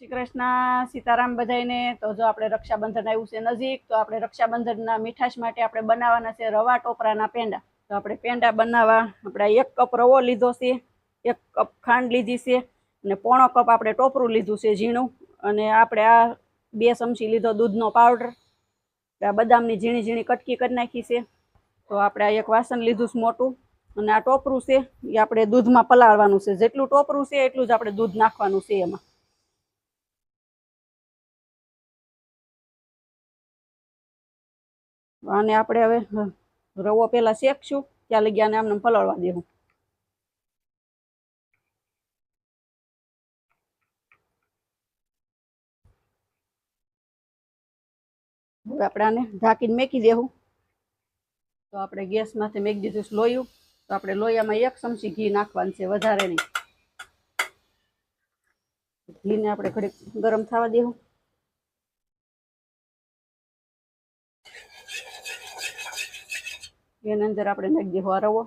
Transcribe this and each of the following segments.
શ્રી કૃષ્ણ સીતારામ બધાઈને તો જો આપણે રક્ષાબંધન આવ્યું છે નજીક, તો આપણે રક્ષાબંધનના મીઠાશ માટે આપણે બનાવવાના છે રવા ટોપરાના પેંડા. તો આપણે પેંડા બનાવવા, આપણે એક કપ રવો લીધો છે, એક કપ ખાંડ લીધી છે, અને પોણો કપ આપણે ટોપરું લીધું છે ઝીણું. અને આપણે આ બે ચમચી લીધો દૂધનો પાવડર. આ બદામની ઝીણી ઝીણી કટકી કરી નાખી છે. તો આપણે આ એક વાસણ લીધું છે મોટું. અને આ ટોપરું છે, એ આપણે દૂધમાં પલાળવાનું છે. જેટલું ટોપરું છે, એટલું જ આપણે દૂધ નાખવાનું છે એમાં. અને આપણે હવે રવો પેલા શેકશું, ત્યાં લગી આને આમને પલળવા દેવું. હવે આપણે આને ઢાંકીને મેકી દેવું. તો આપણે ગેસમાંથી મેકી દીધું લોયું. તો આપણે લોયામાં એક ચમચી ઘી નાખવાનું છે વધારે નહીં. ઘીને આપણે ઘડીક ગરમ થવા દેવું. એની અંદર આપણે નાખી દેવો રવો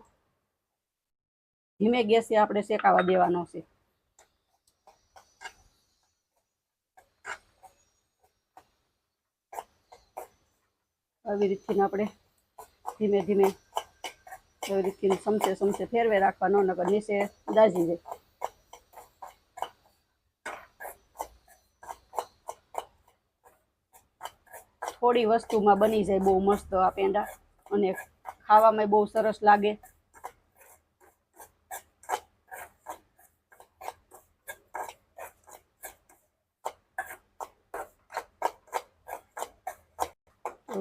ધીમે ગેસે આપણે શેકાવા દેવાનો છે. આવી રીતથી આપણે ધીમે ધીમે એવી રીતથી સમસે સમસે ફેરવે રાખવાનો, નકર નીચે દાજી જાય. થોડી વસ્તુમાં બની જાય બહુ મસ્ત આ પેંડા. અને ખાવામાં બહુ સરસ લાગે.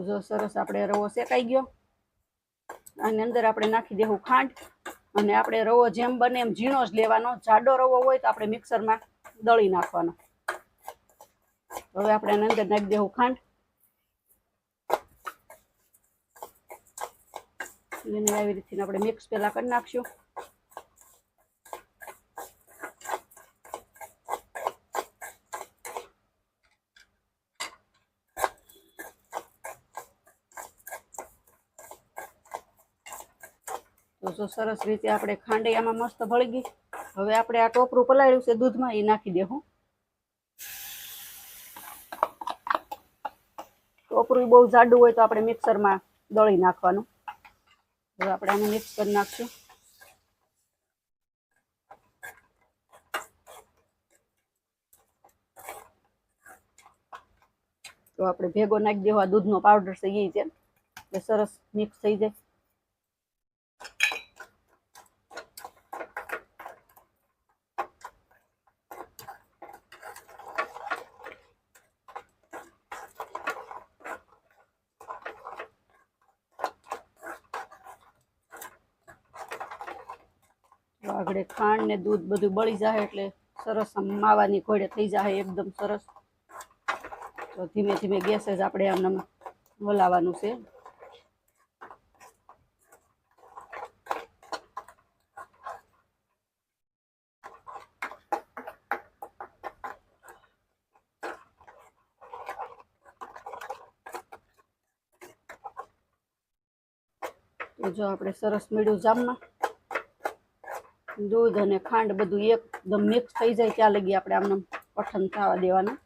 જો સરસ આપણે રવો શેકાઈ ગયો. આની અંદર આપણે નાખી દેવું ખાંડ અને આપણે રવો જેમ બને એમ ઝીણો જ લેવાનો. જાડો રવો હોય તો આપણે મિક્સરમાં દળી નાખવાનો. હવે આપણે આની અંદર નાખી દેવું ખાંડ. એને આવી રીતથી આપણે મિક્સ પહેલાં કરી નાખશું. તો જો સરસ રીતે આપણે ખાંડી આમાં મસ્ત ભળી ગઈ. હવે આપણે આ ટોપરું પલાળ્યું છે દૂધમાં, એ નાખી દેવું ટોપરું બહુ જાડું હોય તો આપણે મિક્સરમાં દળી નાખવાનું. હવે આપણે આને મિક્સ કરી નાખશું. તો આપણે ભેગો નાખી દેવા દૂધનો પાવડર છે એ છે એટલે સરસ મિક્સ થઈ જાય. તો આગળ ખાંડ ને દૂધ બધું બળી જાય એટલે સરસ માવાની ઘોડે થઈ જાય એકદમ સરસ. તો ધીમે ધીમે ગેસે જ આપણે આમને હલાવવાનું છે. જો આપણે સરસ મીઠું જામમાં દૂધ અને ખાંડ બધું એકદમ મિક્સ થઈ જાય ત્યાં લગી આપણે આમને પઠન થવા દેવાનું.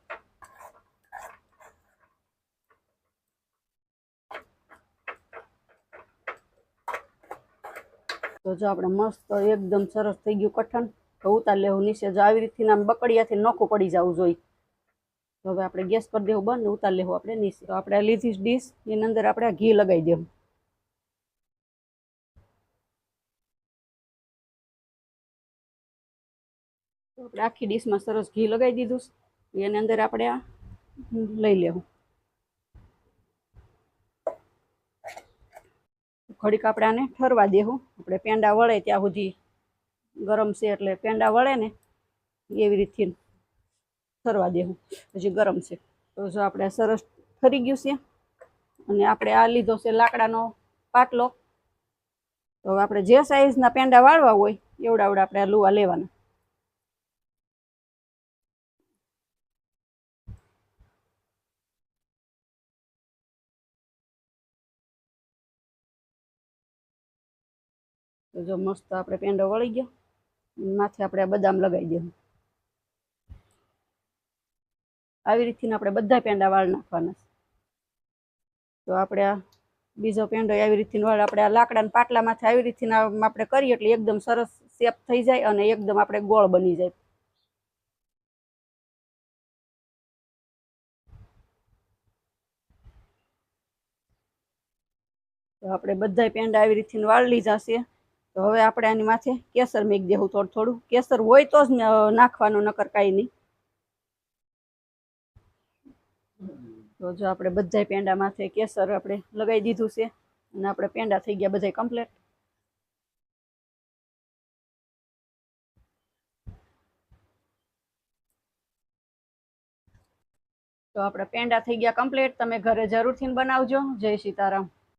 તો જો આપણે મસ્ત એકદમ સરસ થઈ ગયું કઠણ, તો ઉતાર લેવું નીચે. જો આવી રીતથી આમ બકડિયાથી નોખું પડી જવું જોઈએ. તો હવે આપણે ગેસ પર દેવું બંધ, ઉતાર લેવું આપણે નીચે. આપણે લીધી ડીશ એની અંદર આપણે ઘી લગાવી દેવું. આપણે આખી ડીશમાં સરસ ઘી લગાવી દીધું છે. એની અંદર આપણે આ લઈ લેવું. ઘડીક આપણે આને ઠરવા દેવું. આપણે પેંડા વળે ત્યાં સુધી ગરમ છે એટલે પેંડા વળે ને એવી રીતથી ઠરવા દેવું. હજી ગરમ છે. તો જો આપણે સરસ ઠરી ગયું છે. અને આપણે આ લીધો છે લાકડાનો પાટલો. તો આપણે જે સાઈઝના પેંડા વાળવા હોય એવડાવડા એવડા આપણે આ લુવા લેવાના. તો જો મસ્ત આપણે પેંડો વળી ગયો. માથે આપણે આ બદામ લગાવી દઉં આવી રીતથી આપણે બધા પેંડા વાળ નાખવાના તો આપણે આ બીજો પેંડો આવી રીતથી વાળ આપણે આ લાકડાના પાટલામાંથી આવી રીતથી આપણે કરીએ એટલે એકદમ સરસ શેપ થઈ જાય અને એકદમ આપણે ગોળ બની જાય. તો આપણે બધા પેંડા આવી રીતથી વાળ લીધા છે. તો હવે આપણે આની માથે કેસર મેક દેવું થોડું થોડું. કેસર હોય તો જ નાખવાનું, નકર કાંઈ નહીં. તો જો આપણે બધા પેંડા માથે કેસર આપણે લગાવી દીધું છે અને આપણે પેંડા થઈ ગયા બધા કમ્પ્લેટ તો આપણે પેંડા થઈ ગયા કમ્પ્લીટ તમે ઘરે જરૂરથી બનાવજો. જય સીતારામ.